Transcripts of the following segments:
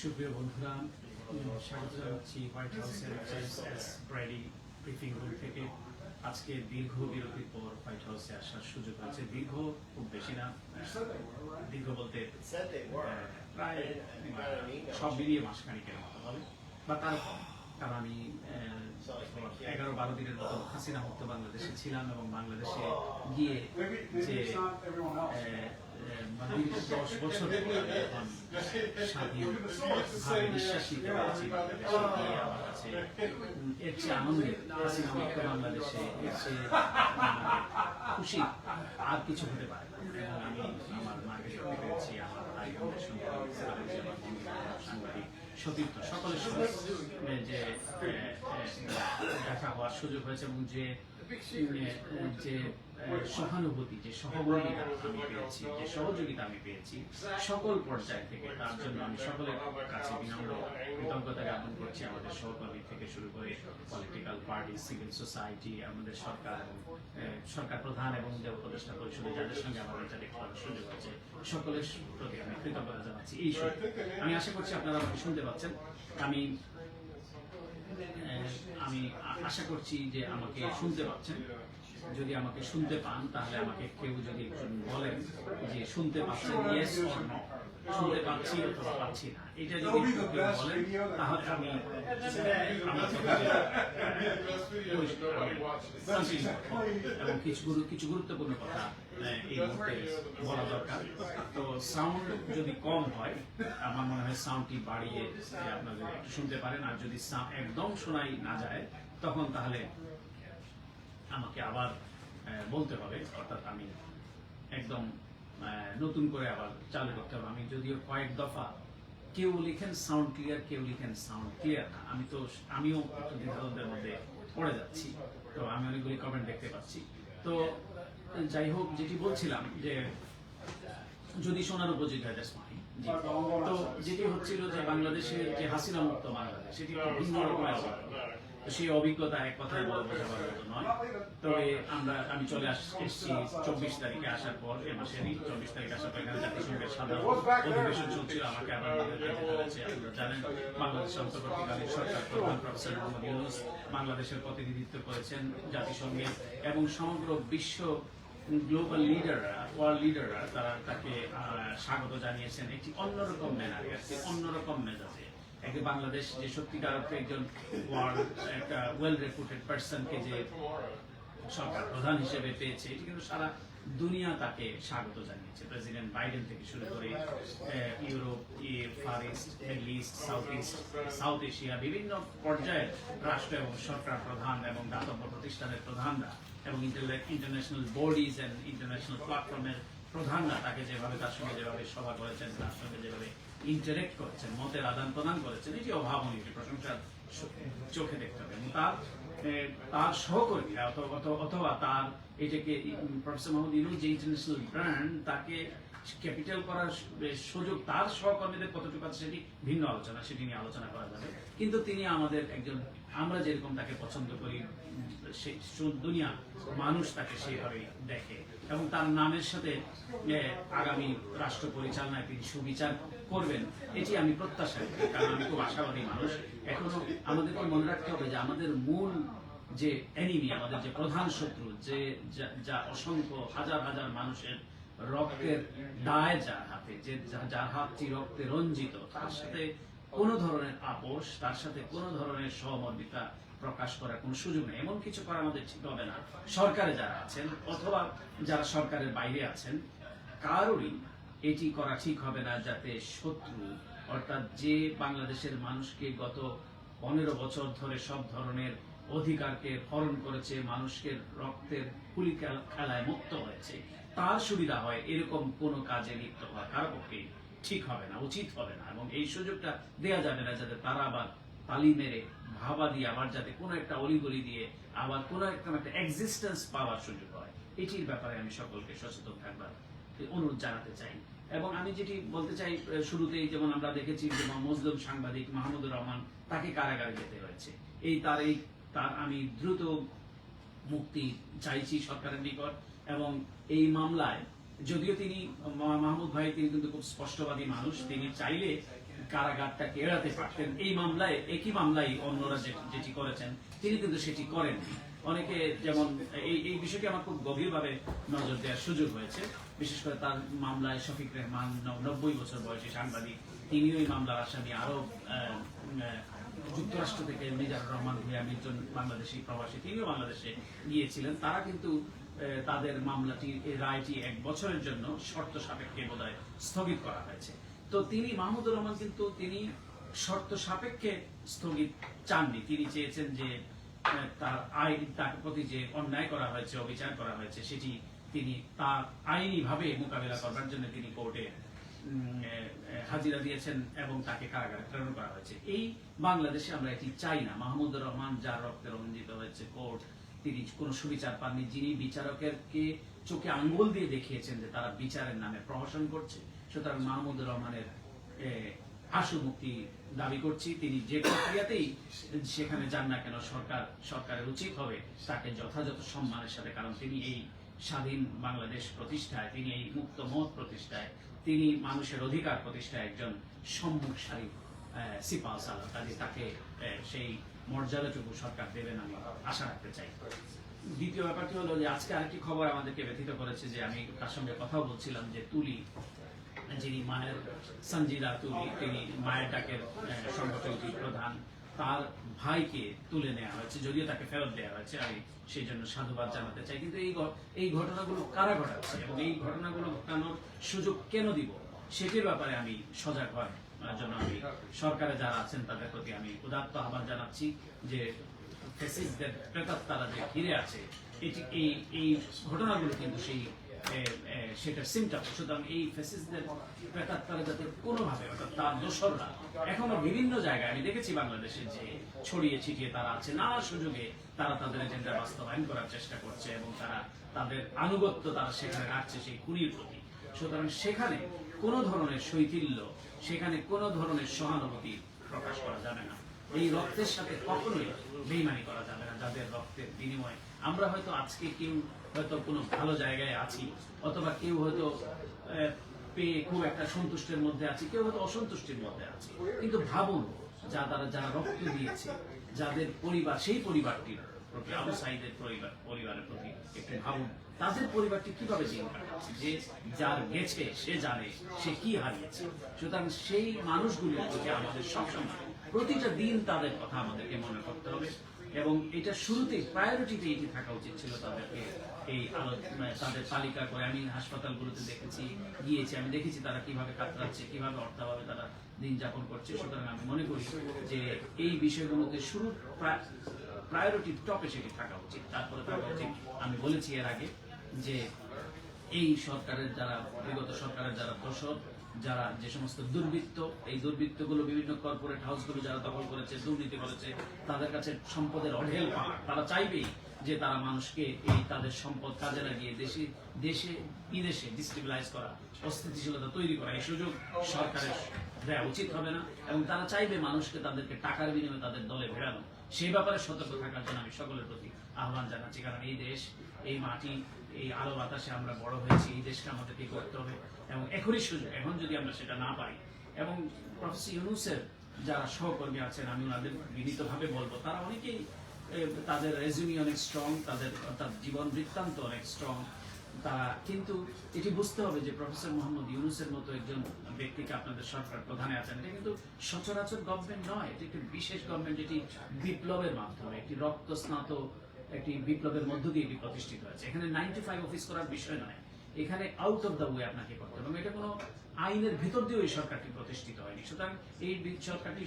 সুপ্রিয় বন্ধুরা স্বাগত জানাচ্ছি হোয়াইট হাউসের James S Brady briefing room থেকে। আজকে দীর্ঘ বিরতির পর হোয়াইট হাউসে আসার সুযোগ হয়েছে। দীর্ঘ খুব বেশি না দীর্ঘ বলতে প্রায় সব মিলিয়ে মাস খানিকের মতো হবে বা তার কম। কারণ আমি এগারো বারো দিনের মতো হাসিনা মুক্ত বাংলাদেশে ছিলাম এবং বাংলাদেশে গিয়ে যে মানে দশ বছর কাছে এর চেয়ে হাসিনা মুক্ত বাংলাদেশে এর চেয়ে খুশি আর কিছু হতে পারে আমি আমার আমার সঙ্গে দেখতে পেরেছি, আমার বন্ধু বান্ধব, সাংবাদিক সতীর্থ সকলের সঙ্গে যে দেখা হওয়ার সুযোগ হয়েছে এবং যে যে সহানুভূতি যে সহমর্মিতা আমি পেয়েছি যে সহযোগিতা আমি পেয়েছি সকল পর্যায় থেকে তার জন্য আমি সকলের কাছে বিনম্র কৃতজ্ঞতা জ্ঞাপন করছি। আমাদের সহকর্মী থেকে শুরু করে পলিটিক্যাল পার্টি সিভিল সোসাইটি আমাদের সরকার সরকার প্রধান এবং যে উপদেষ্টা পরিষদে যাদের সঙ্গে আমার এটা দেখতে পাওয়ার সুযোগ হয়েছে সকলের প্রতি আমি কৃতজ্ঞতা জানাচ্ছি। এই সুযোগ। আমি আশা করছি আপনারা আমাকে শুনতে পাচ্ছেন। আমি আমি আশা করছি যে আমাকে শুনতে পাচ্ছেন। যদি আমাকে শুনতে পান, তাহলে আমাকে কেউ যদি বলেন যে শুনতে পাচ্ছেন ইয়েস অর নো শুনতে পাচ্ছি অথবা পাচ্ছি না। এটা যদি বলেন তাহলে আমি। এবং কিছু কিছু গুরুত্বপূর্ণ কথা এই মুহূর্তে বলা দরকার। তো সাউন্ড যদি কম হয় আমার মনে হয় সাউন্ডটি বাড়িয়ে আপনারা যদি একটু শুনতে পারেন আর যদি একদম শোনাই না যায় তখন তাহলে আমাকে আবার আহ, বলতে হবে অর্থাৎ আমি একদম নতুন করে আবার চালু করতে হবে। আমি যদিও কয়েক দফা কেউ লিখেন সাউন্ড ক্লিয়ার কেউ লিখেন সাউন্ড ক্লিয়ার না। আমি তো, আমিও একটু দ্বিধাদ্বন্দ্বের মধ্যে পড়ে যাচ্ছি। তো আমি অনেকগুলি কমেন্ট দেখতে পাচ্ছি। তো, যাই হোক, যেটি বলছিলাম যে, যদি শোনার উপযোগী হয়, that's fine. তো যেটি হচ্ছিল যে বাংলাদেশের যে হাসিনা মুক্ত বাংলাদেশ, সেটি ভিন্ন রকমের সেই অভিজ্ঞতা এক কথায় বলে বোঝাবার মতো নয়। তবে আমরা, আমি চলে এসেছি চব্বিশ তারিখে আসার পর এ মাসেরই চব্বিশ তারিখ আসার পর এখানে জাতিসংঘের সাধারণ অধিবেশন চলছিল। আমাকে আবার আমাদের আপনারা জানেন বাংলাদেশের অন্তর্বর্তীকালীন সরকার প্রধান প্রফেসর মোহাম্মদ ইউনুস বাংলাদেশের প্রতিনিধিত্ব করেছেন জাতিসংঘে এবং সমগ্র বিশ্ব গ্লোবাল লিডাররা, ওয়ার্ল্ড লিডাররা তারা তাকে স্বাগত জানিয়েছেন। একটি অন্যরকম ম্যানারে একটি অন্যরকম মেজাজে। একে বাংলাদেশ যে সত্যিকার অর্থে একজন একটা ওয়েল রেপুটেড পার্সনকে যে সরকার প্রধান হিসেবে পেয়েছে, এটি কিন্তু সারা দুনিয়া তাকে স্বাগত জানিয়েছে। প্রেসিডেন্ট বাইডেন থেকে শুরু করে Europe far east middle east south east south Asia বিভিন্ন পর্যায়ের রাষ্ট্র এবং সরকার প্রধান এবং দাতব্য প্রতিষ্ঠানের প্রধানরা এবং ইন্টারন্যাশনাল বডিজ এন্ড ইন্টারন্যাশনাল প্ল্যাটফর্মের প্রধানরা তাকে যেভাবে, তার সঙ্গে যেভাবে সভা করেছেন, তার সঙ্গে যেভাবে ইন্টারেক্ট করেছেন, মতের আদান প্রদান করেছেন এটি অভাবনীয় এটি প্রশংসার চোখে দেখতে হবে। তার তার সহকর্মীরা অথবা তার এটাকে প্রফেসর মোহাম্মদ ইউনুস যে ইন্টারন্যাশনাল ব্র্যান্ড তাকে ক্যাপিটাল করার সুযোগ তার সহকর্মীদের কতটুকু আছে সেটি ভিন্ন আলোচনা, সেটি নিয়ে আলোচনা করা যাবে। কিন্তু তিনি আমাদের একজন, আমরা যেরকম তাকে পছন্দ করি, সু- দুনিয়া মানুষ তাকে সেইভাবে দেখে। এবং তার নামের সাথে আগামী রাষ্ট্র পরিচালনায় তিনি সুবিচার করবেন, এটি আমি প্রত্যাশা করি, কারণ আমি খুব আশাবাদী মানুষ। এখনও আমাদেরকে মনে রাখতে হবে যে আমাদের মূল যে এনিমি আমাদের যে প্রধান শত্রু, যে যা- অসংখ্য হাজার হাজার মানুষের রক্তের দায় যার হাতে যা- যার হাতটি রক্তে রঞ্জিত, তার সাথে কোনো ধরনের আপোষ, তার সাথে কোনো ধরনের সহমর্মিতা প্রকাশ করার কোনো সুযোগ নেই। এমন কিছু করা আমাদের ঠিক হবে না। সরকারে যারা আছেন অথবা যারা সরকারের বাইরে আছেন, কারোরই এটি করা ঠিক হবে না যাতে শত্রু, অর্থাৎ যে বাংলাদেশের মানুষকে গত পনেরো বছর ধরে সব ধরনের অধিকারকে হরণ করেছে, মানুষকে রক্তের কুলি খেলায় মুক্ত হয়েছে, তার সুবিধা হয় এরকম কোনো কাজে লিপ্ত হওয়া কারও পক্ষে ঠিক হবে না, উচিত হবে না। এবং এই সুযোগটা দেয়া যাবে না যাতে তারা আবার তালি মেরে ভাবা দিয়ে আবার যাতে কোনো একটা অলিগলি দিয়ে আবার কোনো একটা একটা এক্সিস্টেন্স পাওয়ার সুযোগ হয়। এটির ব্যাপারে আমি সকলকে সচেতন থাকবার অনুরোধ জানাতে চাই। এবং আমি যেটি বলতে চাই শুরুতেই যেমন আমরা দেখেছি যে মজলুম সাংবাদিক মাহমুদুর রহমান তাকে কারাগারে যেতে হয়েছে। এই তার এই তার আমি দ্রুত মুক্তি চাইছি সরকারের নিকট এবং এই মামলায় যদিও তিনি মাহমুদ ভাই তিনি কিন্তু খুব স্পষ্টবাদী মানুষ, তিনি চাইলে কারাগারটাকে এড়াতে পারতেন। এই মামলায়, একই মামলায় অন্যরা যেটি করেছেন, তিনি কিন্তু সেটি করেননি। অনেকে যেমন, এই এই বিষয়টি আমার খুব গভীরভাবে নজর দেওয়ার সুযোগ হয়েছে। বিশেষ করে তার মামলায় শফিক রহমান নব্বই বছর বয়সী সাংবাদিক। তিনিও এই মামলার আসামি। আরও যুক্তরাষ্ট্র থেকে মিজানুর রহমান ভূয়া মির্জন বাংলাদেশি প্রবাসী, তিনিও বাংলাদেশে গিয়েছিলেন। তারা কিন্তু তাদের মামলাটি রায়টি এক বছরের জন্য শর্ত সাপেক্ষে বোধহয় স্থগিত করা হয়েছে। তো তিনি মাহমুদুর রহমান কিন্তু তিনি শর্ত সাপেক্ষে স্থগিত চাননি। তিনি চেয়েছেন যে তার আইন, তার প্রতি যে অন্যায় করা হয়েছে, অবিচার করা হয়েছে, সেটি তিনি তার আইনি ভাবে মোকাবিলা করবার জন্য তিনি কোর্টে হাজিরা দিয়েছেন এবং তাকে কারাগারে প্রেরণ করা হয়েছে। এই বাংলাদেশে আমরা এটি চাই না। মাহমুদুর রহমান যার রক্তে রঞ্জিত হয়েছে কোর্ট, তিনি কোনো সুবিচার পাননি। যিনি বিচারকেরকে চোখে আঙ্গুল দিয়ে দেখিয়েছেন যে তারা বিচারের নামে প্রহসন করছে সুতরাং মাহমুদুর রহমানের আশু মুক্তি দাবি করছি। তিনি যে প্রক্রিয়াতেই সেখানে যান না কেন, সরকার, সরকারের উচিত হবে তাকে যথাযথ সম্মানের সাথে, কারণ তিনি এই স্বাধীন বাংলাদেশ প্রতিষ্ঠায়, তিনি এই মুক্ত মত প্রতিষ্ঠায়, তিনি মানুষের অধিকার প্রতিষ্ঠায় একজন সম্মুখ সারি সিপাল সালার কাজে তাকে সেই মর্যাদাটুকু সরকার দেবেন আমি আশা রাখতে চাই। দ্বিতীয় ব্যাপারটি হলো যে, আজকে আরেকটি খবর আমাদেরকে ব্যথিত করেছে যে, আমি তার সঙ্গে কথা বলছিলাম যে, তুলি যিনি মায়ের সঞ্জিদা তুলি, তিনি মায়ের ডাকের সংগঠনটির প্রধান, তার ভাইকে তুলে নেওয়া হয়েছে, যদিও তাকে ফেরত দেওয়া হয়েছে। আমি সেই জন্য সাধুবাদ জানাতে চাই। কিন্তু এই এই ঘটনাগুলো কারা ঘটাচ্ছে এবং এই ঘটনাগুলো ঘটানোর সুযোগ কেন দিব? সেটির ব্যাপারে আমি সজাগ হওয়ার জন্য আমি সরকারে যারা আছেন, তাদের প্রতি আমি উদাত্ত আহ্বান জানাচ্ছি যে ফেসিসদের প্রেতাত্মারা যে ঘিরে আছে, এটি এই এই ঘটনাগুলো কিন্তু সেই সেটার সিমটম সুতরাং এই ফেসিসদের প্রেতাত্মারা যাতে কোনোভাবে অর্থাৎ তার দোসররা এখনও বিভিন্ন জায়গায়, আমি দেখেছি বাংলাদেশে যে ছড়িয়ে ছিটিয়ে তারা আছে, নানা সুযোগে তারা তাদের এজেন্ডা বাস্তবায়ন করার চেষ্টা করছে এবং তারা তাদের আনুগত্য তারা সেখানে রাখছে সেই খুনির প্রতি। সুতরাং সেখানে কোনো ধরনের শৈথিল্য, সেখানে কোনো ধরনের সহানুভূতি প্রকাশ করা যাবে না। এই রক্তের সাথে কখনোই বেইমানি করা যাবে না, যাদের রক্তের বিনিময়ে। আমরা হয়তো আজকে কেউ হয়তো কোনো ভালো জায়গায় আছি, অথবা কেউ হয়তো পেয়ে খুব একটা সন্তুষ্টের মধ্যে আছি, কেউ হয়তো অসন্তুষ্টির মধ্যে আছে। কিন্তু ভাবুন, যা তারা যারা রক্ত দিয়েছে, যাদের পরিবার, সেই পরিবারটির প্রতি, আবু সাইদের পরিবার, পরিবারের প্রতি একটু ভাবুন, তাদের পরিবারটি কীভাবে দিন যে যার গেছে, সে জানে সে কি হারিয়েছে। সুতরাং সেই মানুষগুলির প্রতি আমাদের সবসময় প্রতিটা দিন তাদের কথা আমাদেরকে মনে করতে হবে, এবং এটা শুরুতে প্রায়োরিটিতে এটি থাকা উচিত ছিল তাদেরকে এই মানে তাদের তালিকা করে আমি হাসপাতালগুলোতে দেখেছি, গিয়েছি, আমি দেখেছি তারা কীভাবে কাতরাচ্ছে, কীভাবে অর্থাভাবে তারা দিন যাপন করছে। সুতরাং আমি মনে করি যে এই বিষয়গুলোতে শুরু প্রায়োরিটি টপে সেটি থাকা উচিত। তারপরে থাকা উচিত। আমি বলেছি এর আগে যে এই সরকারের যারা, বিগত সরকারের যারা দোষর যারা যে সমস্ত দুর্বৃত্ত, এই দুর্বৃত্তগুলো বিভিন্ন কর্পোরেট হাউসগুলো যারা দখল করেছে, দুর্নীতি করেছে, তাদের কাছে সম্পদের অঢেল তারা চাইবেই যে তারা মানুষকে এই তাদের সম্পদ কাজে লাগিয়ে দেশে দেশে, বিদেশে ডিস্ট্রিবিলাইজ করা, অস্থিতিশীলতা তৈরি করা এই সুযোগ সরকারের দেওয়া উচিত হবে না। এবং তারা চাইবে মানুষকে তাদেরকে টাকার বিনিময়ে তাদের দলে ভেড়ানো। সেই ব্যাপারে সতর্ক থাকার জন্য আমি সকলের প্রতি আহ্বান জানাচ্ছি। কারণ এই দেশ, এই মাটি, এই আলো বাতাসে আমরা বড় হয়েছি, এই দেশকে আমাদেরকে করতে হবে। এবং এখনই সুযোগ, এখন যদি আমরা সেটা না পাই এবং প্রফেসর ইউনুসের যারা সহকর্মী আছেন, আমি ওনাদের বিনীতভাবে বলব, তারা অনেকেই তাদের রেজুমি অনেক স্ট্রং তাদের অর্থাৎ জীবন বৃত্তান্ত অনেক স্ট্রং তারা কিন্তু এটি বুঝতে হবে যে প্রফেসর মোহাম্মদ ইউনুসের মতো একজন ব্যক্তিকে আপনাদের সরকার প্রধানে আছেন। এটা কিন্তু সচরাচর গভর্নমেন্ট নয়, এটি একটি বিশেষ গভর্নমেন্ট যেটি বিপ্লবের মাধ্যমে, একটি রক্ত স্নাত, একটি বিপ্লবের মধ্য দিয়ে এটি প্রতিষ্ঠিত হয়েছে। এখানে নাইনটি ফাইভ অফিস করার বিষয় নয়, এখানে আউট অফ দ্য ওয়ে আপনাকে করতে হবে। এটা কোনো আইনের ভিতর দিয়ে ওই সরকারটি প্রতিষ্ঠিত হয়নি। সুতরাং এই সরকারটি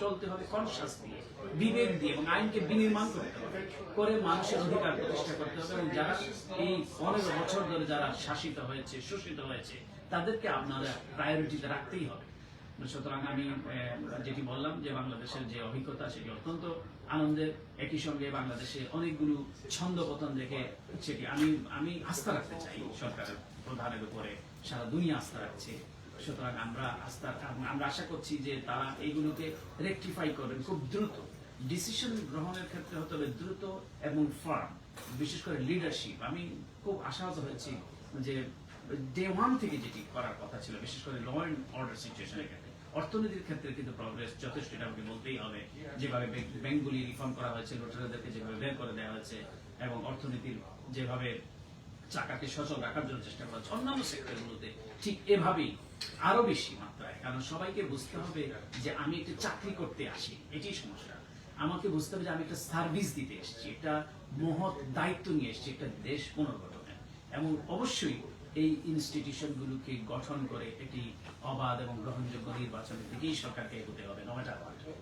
চলতে হবে কনসাস দিয়ে, বিবেক দিয়ে এবং আইনকে বিনির্মাণ করতে হবে। করে মানুষের অধিকার প্রতিষ্ঠা করতে হবে এবং যারা এই পনেরো বছর ধরে যারা শাসিত হয়েছে, শোষিত হয়েছে, তাদেরকে আপনারা প্রায়োরিটিতে রাখতেই হবে। সুতরাং আমি যেটি বললাম যে বাংলাদেশের যে অভিজ্ঞতা সেটি অত্যন্ত আনন্দের। একই সঙ্গে বাংলাদেশে অনেকগুলো ছন্দ পতন দেখে সেটি আমি আমি আস্থা রাখতে চাই সরকারের প্রধানের উপরে। সারা দুনিয়া আস্থা রাখছে। সুতরাং আমরা আস্থা, আমরা আশা করছি যে তারা এইগুলোকে রেকটিফাই করবেন খুব দ্রুত। ডিসিশন গ্রহণের ক্ষেত্রে হতে হবে দ্রুত এবং ফার্ম বিশেষ করে লিডারশিপ আমি খুব আশাহত হয়েছি যে ডে ওয়ান থেকে যেটি করার কথা ছিল, বিশেষ করে ল অ্যান্ড অর্ডার সিচুয়েশনের ক্ষেত্রে। অর্থনীতির ক্ষেত্রে কিন্তু প্রগ্রেস যথেষ্ট, এটা আমাকে বলতেই হবে। যেভাবে ব্যাংক- ব্যাংকগুলি রিফর্ম করা হয়েছে লুটেরাদেরকে যেভাবে বের করে দেওয়া হয়েছে এবং অর্থনীতির যেভাবে চাকাকে সচল রাখার জন্য চেষ্টা করা হচ্ছে, অন্যান্য সেক্টরগুলোতে ঠিক এভাবেই আরও বেশি মাত্রায়, কারণ সবাইকে বুঝতে হবে যে আমি একটা চাকরি করতে আসি এটি সমস্যা। আমাকে বুঝতে হবে যে আমি একটা সার্ভিস দিতে এসেছি, একটা মহৎ দায়িত্ব নিয়ে এসেছি, একটা দেশ পুনর্গঠনের এবং অবশ্যই এই ইনস্টিটিউশনগুলোকে গঠন করে একটি অবাধ এবং গ্রহণযোগ্য নির্বাচনের দিকেই সরকারকে এগোতে হবে নয়টা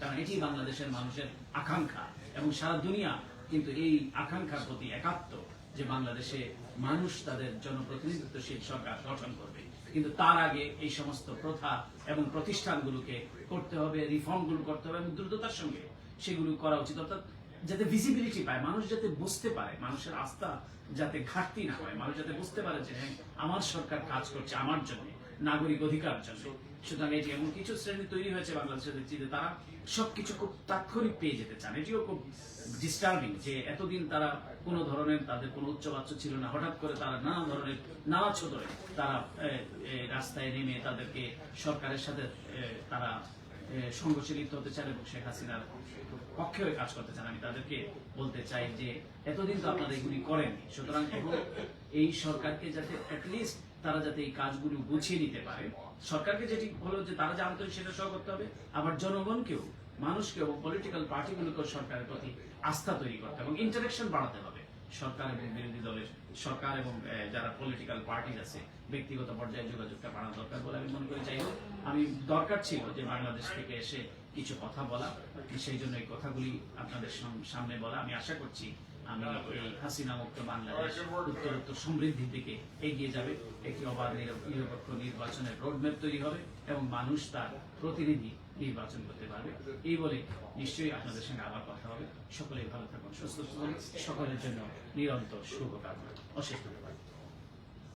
কারণ এটি বাংলাদেশের মানুষের আকাঙ্ক্ষা, এবং সারা দুনিয়া কিন্তু এই আকাঙ্ক্ষার প্রতি একাত্ম যে বাংলাদেশে মানুষ তাদের জনপ্রতিনিধিত্বশীল সরকার গঠন করবে। কিন্তু তার আগে এই সমস্ত প্রথা এবং প্রতিষ্ঠানগুলোকে করতে হবে রিফর্মগুলো করতে হবে এবং দ্রুততার সঙ্গে সেগুলো করা উচিত। অর্থাৎ যাতে ভিজিবিলিটি পায়, মানুষ যাতে বুঝতে পারে, মানুষের আস্থা যাতে ঘাটতি না হয়, মানুষ যাতে বুঝতে পারে যে হ্যাঁ আমার সরকার কাজ করছে আমার জন্য, নাগরিক অধিকার জন্য। সুতরাং এটি এমন কিছু শ্রেণি তৈরি হয়েছে তারা সবকিছু খুব তাৎক্ষণিক পেয়ে যেতে চান। এটিও খুব ডিস্টার্বিং যে এতদিন তারা কোনো ধরনের তাদের কোনো উচ্চবাচ্য ছিল না। হঠাৎ করে তারা নানা ধরনের নানা ছোট তারা রাস্তায় নেমে তাদেরকে সরকারের সাথে তারা সংঘর্ষে লিপ্ত হতে চান এবং শেখ হাসিনার পক্ষে কাজ করতে চান। আমি তাদেরকে বলতে চাই যে, এতদিন তো আপনারা এগুলি করেননি। সুতরাং এখন এই সরকারকে যাতে অ্যাটলিস্ট তারা যাতে এই কাজগুলো গুছিয়ে নিতে পারে, সরকারকে যেটি হলো যে তারা যে আন্তরিক সেটা সহ করতে হবে, আবার জনগণকেও মানুষকে এবং পলিটিক্যাল পার্টিগুলোকেও সরকারের প্রতি আস্থা তৈরি করতে এবং ইন্টারাকশন বাড়াতে হবে। সরকার এবং বিরোধী দলের সরকার এবং যারা পলিটিক্যাল পার্টি আছে, ব্যক্তিগত পর্যায়ে যোগাযোগটা বাড়ানো দরকার বলে আমি মনে করি। হোক, আমি, দরকার ছিল যে বাংলাদেশ থেকে এসে কিছু কথা বলা। সেই জন্য এই কথাগুলি আপনাদের সাম- সামনে বলা। আমি আশা করছি আমি এই হাসিনা মুক্ত বাংলাদেশ উত্তরোত্তর সমৃদ্ধির দিকে এগিয়ে যাবে। একটি অবাধ নির- নিরপেক্ষ নির্বাচনের রোডম্যাপ তৈরি হবে এবং মানুষ তার প্রতিনিধি নির্বাচন করতে পারবে। এই বলে নিশ্চয়ই আপনাদের সঙ্গে আবার কথা হবে। সকলেই ভালো থাকুন, সুস্থ থাকুন। সকলের জন্য নিরন্তর শুভকামনা। অশেষ ধন্যবাদ।